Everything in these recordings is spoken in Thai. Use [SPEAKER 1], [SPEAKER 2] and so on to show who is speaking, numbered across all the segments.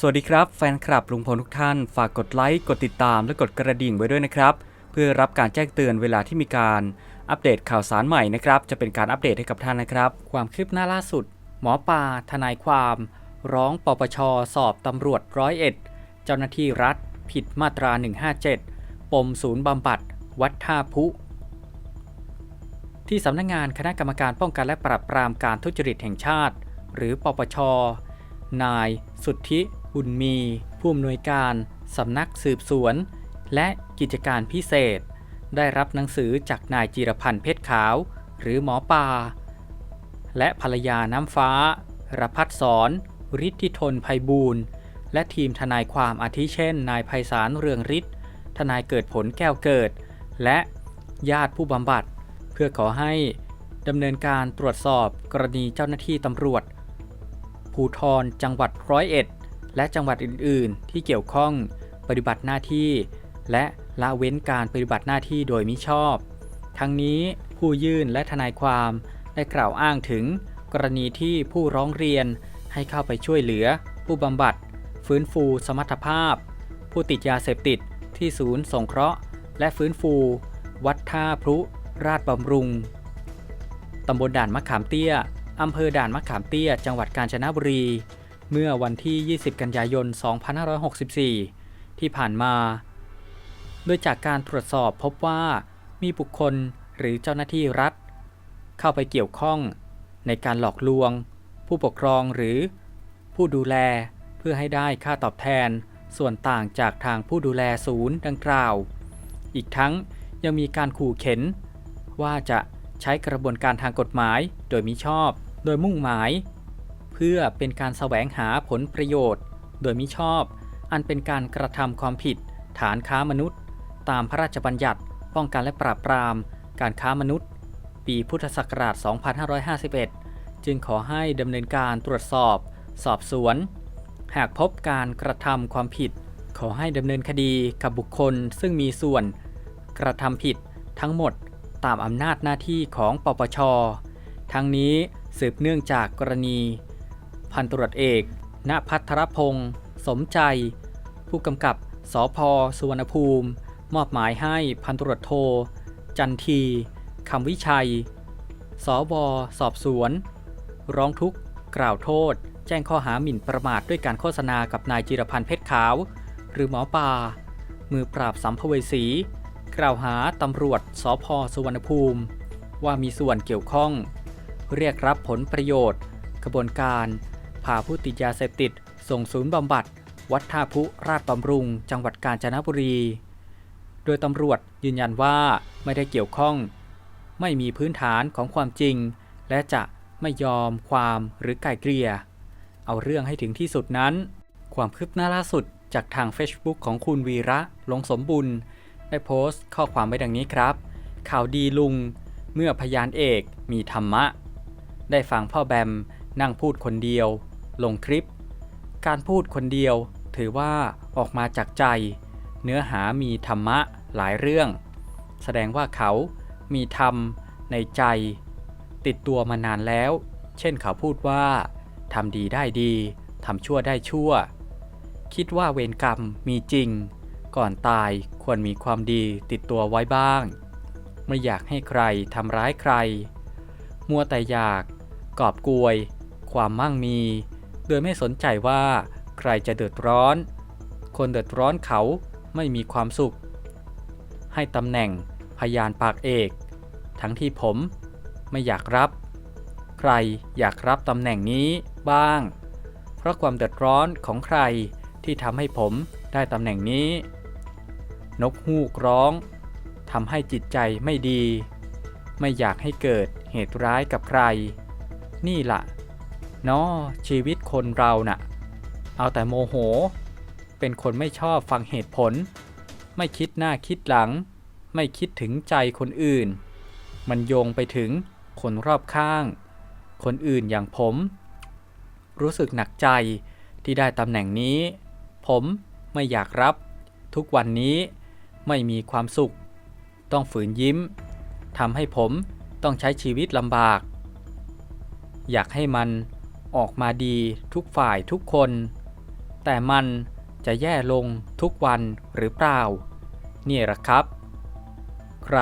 [SPEAKER 1] สวัสดีครับแฟนคลับลุงพลทุกท่าน ฝากกดไลค์ กดติดตามและกดกระดิ่งไว้ด้วยนะครับ เพื่อรับการแจ้งเตือนเวลาที่มีการอัปเดตข่าวสารใหม่นะครับ จะเป็นการอัปเดตให้กับท่านนะครับ ความคืบหน้าล่าสุด หมอปลาทนายความ ร้องปปช สอบตำรวจร้อยเอ็ดเจ้าหน้าที่รัฐ ผิดมาตรา 157 ปมศูนย์บำบัด วัดท่าพุ ที่สำนักงงานคณะกรรมการป้องกันและปราบปรามการทุจริตแห่งชาติ หรือปปช นาย สุทธิ บุญมี ผู้อำนวยการสำนักสืบสวน และกิจการพิเศษ ได้รับหนังสือจากนายจีรพันธ์เพชรขาว หรือหมอปลาและภรรยาน้ำฟ้า รพัฒสอนฤทธิทนภัยบูรณ์ และทีมทนายความอาทิเช่น นายไพศาลเรืองฤทธิ์ทนายเกิดผลแก้วเกิด และญาติผู้บำบัด เพื่อขอให้ดำเนินการตรวจสอบกรณีเจ้าหน้าที่ตำรวจ ภูทรจังหวัดร้อยเอ็ด และจังหวัดอื่น ๆ ที่เกี่ยวข้องปฏิบัติหน้าที่ และละเว้นการปฏิบัติหน้าที่โดยมิชอบ ทั้งนี้ผู้ยื่นและทนายความได้กล่าวอ้างถึง กรณีที่ผู้ร้องเรียนให้เข้าไปช่วยเหลือ ผู้บำบัด ฟื้นฟูสมรรถภาพ ผู้ติดยาเสพติดที่ศูนย์สงเคราะห์ และฟื้นฟู วัดท่าพรุราชบำรุงตำบลด่านมะขามเตี้ยอำเภอด่านมะขามเตี้ย จังหวัดกาญจนบุรี เมื่อวันที่ 20 กันยายน 2564 ที่ผ่านมา โดยจากการตรวจสอบพบว่ามีบุคคลหรือเจ้าหน้าที่รัฐ เข้าไปเกี่ยวข้องในการหลอกลวง ผู้ปกครองหรือผู้ดูแลเพื่อให้ได้ค่าตอบแทนส่วนต่างจากทางผู้ดูแลศูนย์ดังกล่าว อีกทั้งยังมีการขู่เข็น ว่าจะใช้กระบวนการทางกฎหมายโดยมิชอบ โดยมุ่งหมาย เพื่อเป็นการแสวงหาผลประโยชน์ โดยมิชอบ อันเป็นการกระทำความผิด ฐานค้ามนุษย์ ตามพระราชบัญญัติ ป้องกันและปราบปราม การค้ามนุษย์ ปีพุทธศักราช 2551 จึงขอให้ดำเนินการตรวจสอบ สอบสวน หากพบการกระทำความผิด ขอให้ดำเนินคดีกับบุคคลซึ่งมีส่วน กระทำผิดทั้งหมดตามอำนาจหน้าที่ของปปช ทั้งนี้สืบเนื่องจากกรณี พันตรวจเอกณพัทรพงศ์สมใจ ผู้กำกับสพสุวรรณภูมิ มอบหมายให้พันตรวจโท จันทีคำวิชัย สวสอบสวน ร้องทุกข์กล่าวโทษ แจ้งข้อหาหมิ่นประมาทด้วยการโฆษณากับนายจิรพันธ์เพชรขาว หรือหมอปลามือปราบสัมภเวสี กล่าวหาตำรวจสพสุวรรณภูมิ ว่ามีส่วนเกี่ยวข้อง เรียกรับผลประโยชน์ กระบวนการ พาผู้ติดยาเสพติด ส่งศูนย์บำบัด วัดท่าพุราชบำรุง จังหวัดกาญจนบุรี โดยตำรวจยืนยันว่าไม่ได้เกี่ยวข้อง ไม่มีพื้นฐานของความจริง และจะไม่ยอมความหรือไก่เกลี่ย เอาเรื่องให้ถึงที่สุดนั้น ความคืบหน้าล่าสุดจากทาง Facebook ของคุณวีระลงสมบุญ ได้โพสต์ข้อความไว้ดังนี้ครับ ข่าวดีลุง เมื่อพยานเอกมีธรรมะ ได้ฟังพ่อแบมนั่งพูดคนเดียว ลงคลิป การพูดคนเดียวถือว่าออกมาจากใจ เนื้อหามีธรรมะหลายเรื่อง แสดงว่าเขามีธรรมในใจ ติดตัวมานานแล้ว เช่นเขาพูดว่าทำดีได้ดีทำชั่วได้ชั่ว คิดว่าเวรกรรมมีจริง ก่อนตายควรมีความดีติดตัวไว้บ้าง ไม่อยากให้ใครทำร้ายใคร มัวแต่อยาก กอบกวย ความมั่งมี โดยไม่สนใจว่าใครจะเดือดร้อน คนเดือดร้อนเขาไม่มีความสุข ให้ตำแหน่งพยานปากเอก ทั้งที่ผมไม่อยากรับ ใครอยากรับตำแหน่งนี้บ้าง เพราะความเดือดร้อนของใครที่ทำให้ผมได้ตำแหน่งนี้ นกฮูกร้องทำให้จิตใจไม่ดี ไม่อยากให้เกิดเหตุร้ายกับใคร นี่ล่ะ เนาะชีวิตคนเราน่ะ เอาแต่โมโห เป็นคนไม่ชอบฟังเหตุผล ไม่คิดหน้าคิดหลัง ไม่คิดถึงใจคนอื่น มันโยงไปถึงคนรอบข้าง คนอื่นอย่างผม รู้สึกหนักใจที่ได้ตำแหน่งนี้ ผมไม่อยากรับ ทุกวันนี้ไม่มีความสุข ต้องฝืนยิ้มทำให้ผมต้องใช้ชีวิตลำบาก อยากให้มัน ออกมาดีทุกฝ่ายทุกคน แต่มันจะแย่ลงทุกวันหรือเปล่าเนี่ยแหละครับ ใคร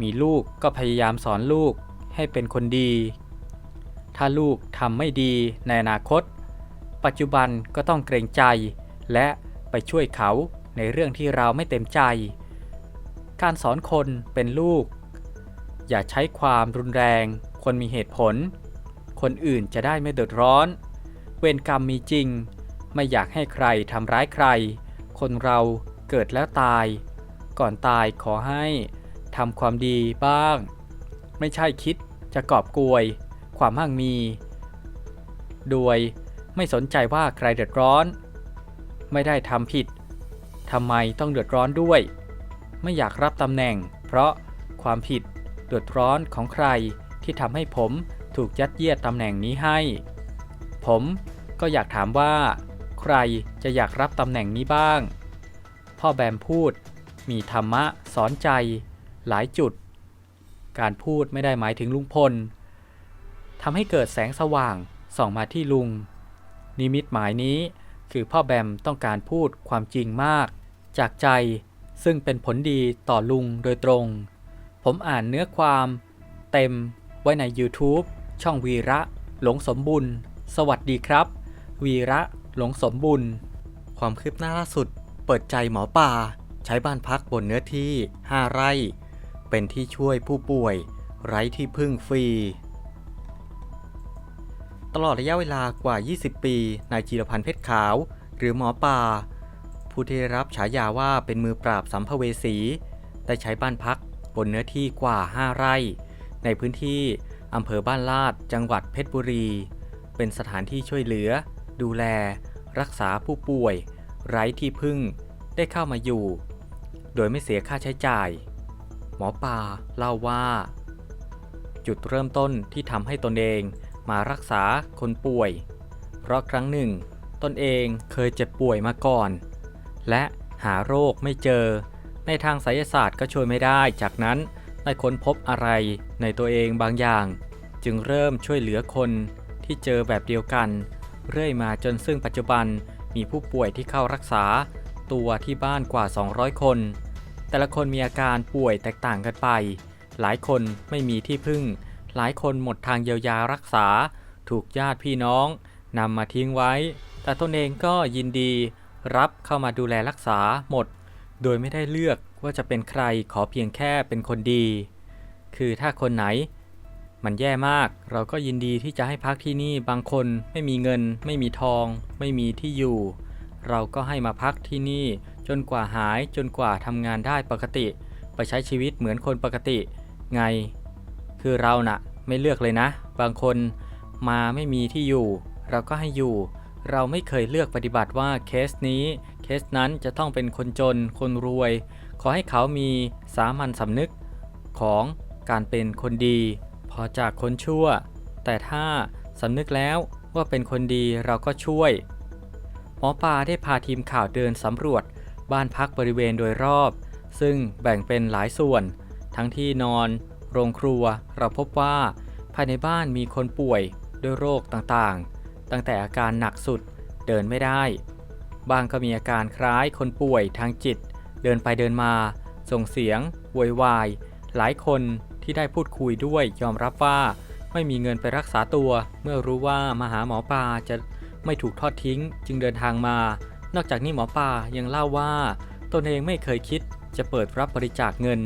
[SPEAKER 1] มีลูกก็พยายามสอนลูกให้เป็นคนดี ถ้าลูกทำไม่ดีในอนาคต ปัจจุบันก็ต้องเกรงใจ และไปช่วยเขาในเรื่องที่เราไม่เต็มใจ การสอนคนเป็นลูก อย่าใช้ความรุนแรง คนมีเหตุผล คนอื่นจะได้ไม่เดือดร้อน เวรกรรมมีจริง ไม่อยากให้ใครทำร้ายใคร คนเราเกิดแล้วตาย ก่อนตายขอให้ทำความดีบ้าง ไม่ใช่คิดจะกอบกวย ความมั่งมี โดยไม่สนใจว่าใครเดือดร้อน ไม่ได้ทำผิดทำไมต้องเดือดร้อนด้วย ไม่อยากรับตำแหน่ง เพราะความผิดเดือดร้อนของใครที่ทำให้ผม ถูกยัดเยียดตำแหน่งนี้ให้ ผมก็อยากถามว่า ใครจะอยากรับตำแหน่งนี้บ้าง พ่อแบมพูด มีธรรมะสอนใจ หลายจุด การพูดไม่ได้หมายถึงลุงพลทำให้เกิดแสงสว่างส่องมาที่ลุง นิมิตหมายนี้คือพ่อแบมต้องการพูดความจริงมาก จากใจซึ่งเป็นผลดีต่อลุงโดยตรง ผมอ่านเนื้อความเต็มไว้ใน YouTube ช่องวีระหลงสมบุญ สวัสดีครับ วีระหลงสมบุญ ความคืบหน้าล่าสุด เปิดใจหมอป่า ใช้บ้านพักบนเนื้อที่ 5 ไร่ เป็นที่ช่วยผู้ป่วย ไร้ที่พึ่งฟรี ตลอดระยะเวลากว่า 20 ปีนายจีรพันธ์เพชรขาว หรือหมอป่า ผู้ที่ได้รับฉายาว่าเป็นมือปราบสัมภเวสี ได้ใช้บ้านพักบนเนื้อที่กว่า 5 ไร่ ในพื้นที่ อำเภอบ้านลาด จังหวัดเพชรบุรี เป็นสถานที่ช่วยเหลือ ดูแล รักษาผู้ป่วย ไร้ที่พึ่ง ได้เข้ามาอยู่ โดยไม่เสียค่าใช้จ่าย หมอปลาเล่าว่า จุดเริ่มต้นที่ทำให้ตนเองมารักษาคนป่วย เพราะครั้งหนึ่ง ตนเองเคยเจ็บป่วยมาก่อน และหาโรคไม่เจอ ในทางไสยศาสตร์ก็ช่วยไม่ได้ จากนั้น ได้ค้นพบอะไรในตัวเองบางอย่าง จึงเริ่มช่วยเหลือคนที่เจอแบบเดียวกัน เรื่อยมาจนซึ่งปัจจุบันมีผู้ป่วยที่เข้ารักษาตัวที่บ้านกว่า 200 คน แต่ละคนมีอาการป่วยแตกต่างกันไป หลายคนไม่มีที่พึ่ง หลายคนหมดทางเยียวยารักษา ถูกญาติพี่น้องนำมาทิ้งไว้ แต่ตนเองก็ยินดีรับเข้ามาดูแลรักษาหมด โดยไม่ได้เลือกว่าจะเป็นใครขอเพียงแค่เป็นคนดี คือถ้าคนไหน มันแย่มากเราก็ยินดีที่จะให้พักที่นี่บางคนไม่มีเงิน ไม่มีทอง ไม่มีที่อยู่ เราก็ให้มาพักที่นี่ จนกว่าหายจนกว่าทำงานได้ปกติ ไปใช้ชีวิตเหมือนคนปกติ ไง คือเราน่ะไม่เลือกเลยนะ บางคนมาไม่มีที่อยู่ เราก็ให้อยู่ เราไม่เคยเลือกปฏิบัติว่าเคสนี้ เคสนั้นจะต้องเป็นคนจน คนรวย ขอให้เขามีสามัญสำนึกของการเป็นคนดี พอจากคนชั่ว แต่ถ้าสำนึกแล้วว่าเป็นคนดีเราก็ช่วย หมอปลาได้พาทีมข่าวเดินสำรวจ บ้านพักบริเวณโดยรอบ ซึ่งแบ่งเป็นหลายส่วน ทั้งที่นอน โรงครัว เราพบว่า ภายในบ้านมีคนป่วยด้วยโรคต่างๆ ตั้งแต่อาการหนักสุดเดินไม่ได้ บางก็มีอาการคล้ายคนป่วยทางจิต เดินไปเดินมา ส่งเสียงโวยวาย หลายคนที่ได้พูดคุยด้วยยอมรับว่าไม่มีเงินไปรักษาตัว เมื่อรู้ว่ามาหาหมอปลาจะไม่ถูกทอดทิ้ง จึงเดินทางมา นอกจากนี้หมอปลายังเล่าว่าตนเองไม่เคยคิดจะเปิดรับบริจาคเงิน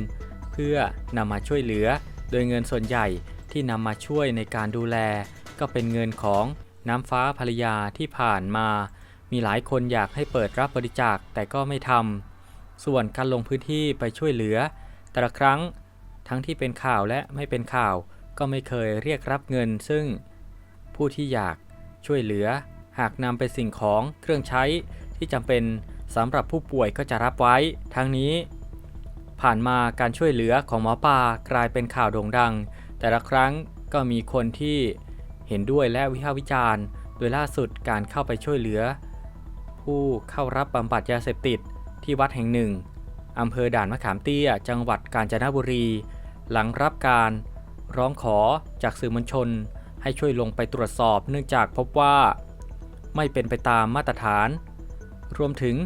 [SPEAKER 1] เพื่อนำมาช่วยเหลือ โดยเงินส่วนใหญ่ที่นำมาช่วยในการดูแล ก็เป็นเงินของน้ำฟ้าภรรยาที่ผ่านมา มีหลายคนอยากให้เปิดรับบริจาคแต่ก็ไม่ทำ ส่วนการลงพื้นที่ไปช่วยเหลือ แต่ละครั้งทั้งที่เป็นข่าวและไม่เป็นข่าวก็ไม่เคยเรียกรับเงิน ซึ่งผู้ที่อยากช่วยเหลือ หากนำไปสิ่งของเครื่องใช้ที่จำเป็นสำหรับผู้ป่วยก็จะรับไว้ ทั้งนี้ ผ่านมาการช่วยเหลือของหมอปลากลายเป็นข่าวโด่งดัง แต่ละครั้งก็มีคนที่เห็นด้วยและวิพากษ์วิจารณ์ โดยล่าสุดการเข้าไปช่วยเหลือ ผู้เข้ารับบำบัดยาเสพติดที่วัดแห่งหนึ่งอำเภอด่านมะขามเตี้ย จังหวัดกาญจนบุรี หลังรับการร้องขอจากสื่อมวลชน ให้ช่วยลงไปตรวจสอบเนื่องจากพบว่า ไม่เป็นไปตามมาตรฐาน รวมถึง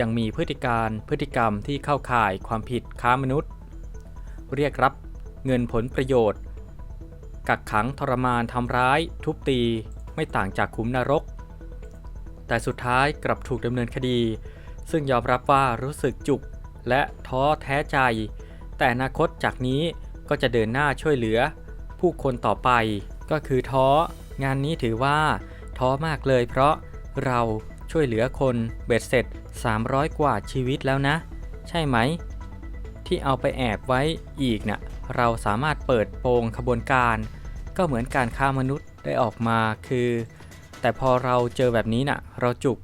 [SPEAKER 1] ยังมีพฤติการพฤติกรรมที่เข้าข่ายความผิดค้ามนุษย์ เรียกรับเงินผลประโยชน์ กักขังทรมานทำร้าย ทุบตีไม่ต่างจากขุมนรก แต่สุดท้ายกลับถูกดำเนินคดี ซึ่งยอมรับว่ารู้สึกจุกและท้อแท้ใจ แต่อนาคตจากนี้ก็จะเดินหน้าช่วยเหลือ ผู้คนต่อไปก็คือท้องานนี้ถือว่า ท้อมากเลยเพราะเราช่วยเหลือคนเบ็ดเสร็จ 300 กว่าชีวิตแล้วนะ ใช่ไหม ที่เอาไปแอบไว้อีกนะ่ะเราสามารถเปิดโปงขบวนการ ก็เหมือนการฆ่ามนุษย์ได้ออกมาคือ แต่พอเราเจอแบบนี้น่ะ เราจุก